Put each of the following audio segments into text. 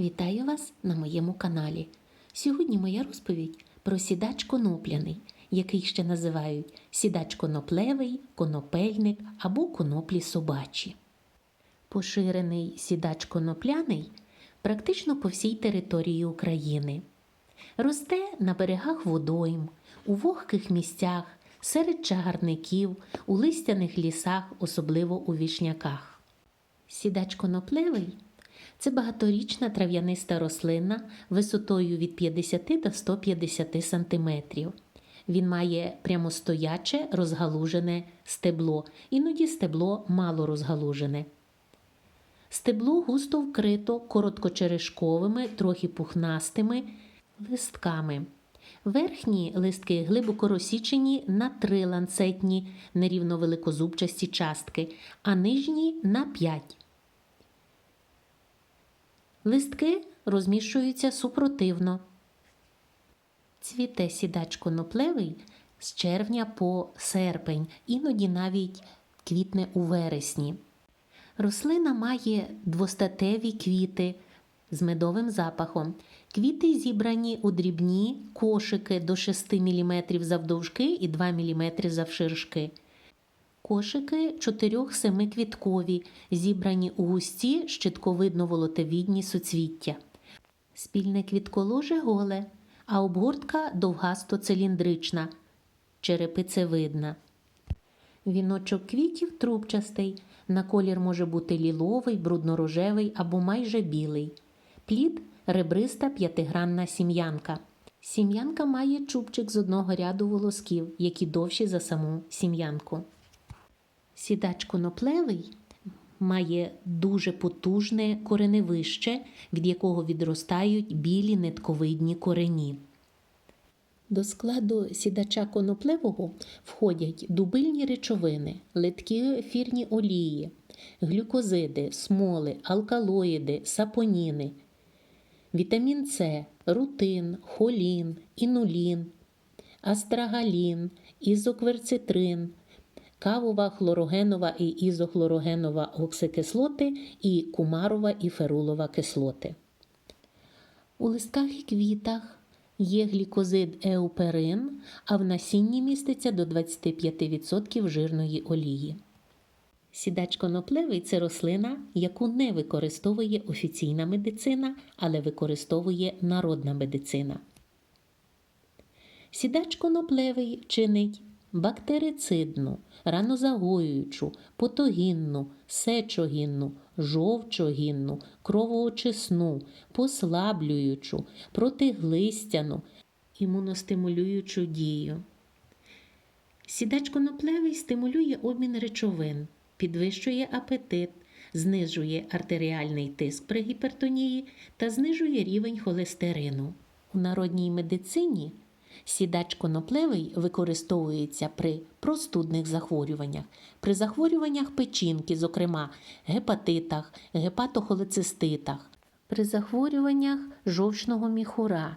Вітаю вас на моєму каналі. Сьогодні моя розповідь про сідач конопляний, який ще називають сідач коноплевий, конопельник або коноплі собачі. Поширений сідач конопляний практично по всій території України. Росте на берегах водойм, у вогких місцях, серед чагарників, у листяних лісах, особливо у вішняках. Сідач коноплевий це багаторічна трав'яниста рослина висотою від 50 до 150 см. Він має прямостояче розгалужене стебло, іноді стебло мало розгалужене. Стебло густо вкрито короткочерешковими, трохи пухнастими листками. Верхні листки глибоко розсічені на три ланцетні нерівновеликозубчасті частки, а нижні на п'ять. Листки розміщуються супротивно. Цвіте сідач коноплевий з червня по серпень, іноді навіть квітне у вересні. Рослина має двостатеві квіти з медовим запахом. Квіти зібрані у дрібні кошики до 6 мм завдовжки і 2 мм завширшки. Кошики 4-7 квіткові, зібрані у густі щитковидно-волотовідні суцвіття. Спільне квітколоже голе, а обгортка довгасто-циліндрична, черепицевидна. Віночок квітів трубчастий, на колір може бути ліловий, брудно-рожевий або майже білий. Плід ребриста п'ятигранна сім'янка. Сім'янка має чубчик з одного ряду волосків, які довші за саму сім'янку. Сідач коноплевий має дуже потужне кореневище, від якого відростають білі нитковидні корені. До складу сідача коноплевого входять дубильні речовини, литкі ефірні олії, глюкозиди, смоли, алкалоїди, сапоніни, вітамін С, рутин, холін, інулін, астрагалін, ізокверцитрин, кавова, хлорогенова і ізохлорогенова оксикислоти і кумарова і ферулова кислоти. У листках і квітах є глікозид еуперин, а в насінні міститься до 25% жирної олії. Сідач коноплевий це рослина, яку не використовує офіційна медицина, але використовує народна медицина. Сідач коноплевий чинить бактерицидну, ранозагоюючу, потогінну, сечогінну, жовчогінну, кровоочисну, послаблюючу, протиглистяну, імуностимулюючу дію. Сідач коноплевий стимулює обмін речовин, підвищує апетит, знижує артеріальний тиск при гіпертонії та знижує рівень холестерину. У народній медицині Сідач коноплевий використовується при простудних захворюваннях, при захворюваннях печінки, зокрема гепатитах, гепатохолециститах, при захворюваннях жовчного міхура,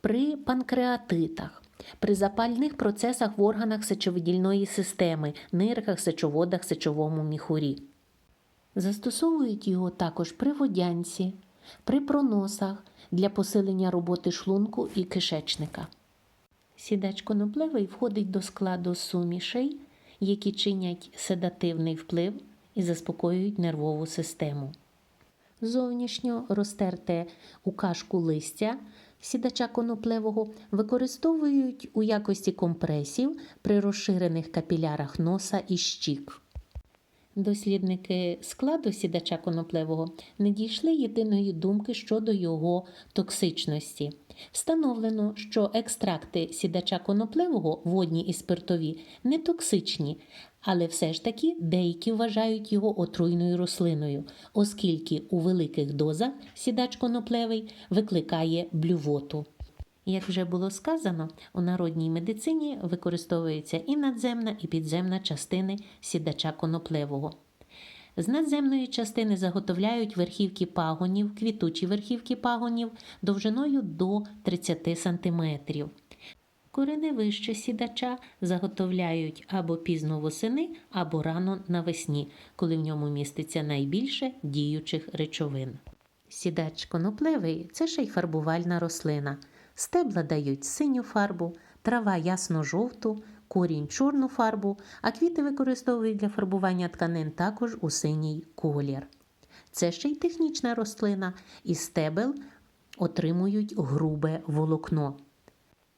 при панкреатитах, при запальних процесах в органах сечовидільної системи, нирках, сечоводах, сечовому міхурі. Застосовують його також при водянці, при проносах для посилення роботи шлунку і кишечника. Сідач коноплевий входить до складу сумішей, які чинять седативний вплив і заспокоюють нервову систему. Зовнішньо розтерте у кашку листя сідача коноплевого використовують у якості компресів при розширених капілярах носа і щік. Дослідники складу сідача коноплевого не дійшли єдиної думки щодо його токсичності. Встановлено, що екстракти сідача коноплевого, водні і спиртові, не токсичні, але все ж таки деякі вважають його отруйною рослиною, оскільки у великих дозах сідач коноплевий викликає блювоту. Як вже було сказано, у народній медицині використовується і надземна, і підземна частини сідача коноплевого. З надземної частини заготовляють верхівки пагонів, квітучі верхівки пагонів довжиною до 30 см. Кореневище сідача заготовляють або пізно восени, або рано навесні, коли в ньому міститься найбільше діючих речовин. Сідач коноплевий це ще й фарбувальна рослина. Стебла дають синю фарбу, трава ясно-жовту, корінь чорну фарбу, а квіти використовують для фарбування тканин також у синій колір. Це ще й технічна рослина, і стебел отримують грубе волокно.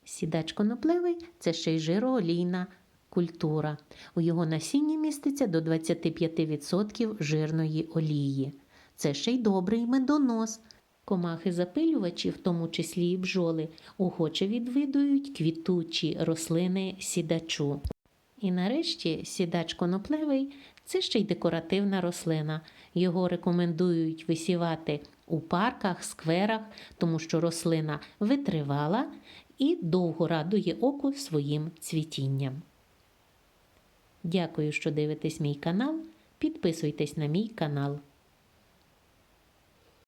Сідач коноплевий це ще й жироолійна культура. У його насінні міститься до 25% жирної олії. Це ще й добрий медонос. Комахи запилювачі, в тому числі і бджоли, охоче відвідують квітучі рослини сідачу. І нарешті сідач коноплевий це ще й декоративна рослина. Його рекомендують висівати у парках, скверах, тому що рослина витривала і довго радує оку своїм цвітінням. Дякую, що дивитесь мій канал. Підписуйтесь на мій канал.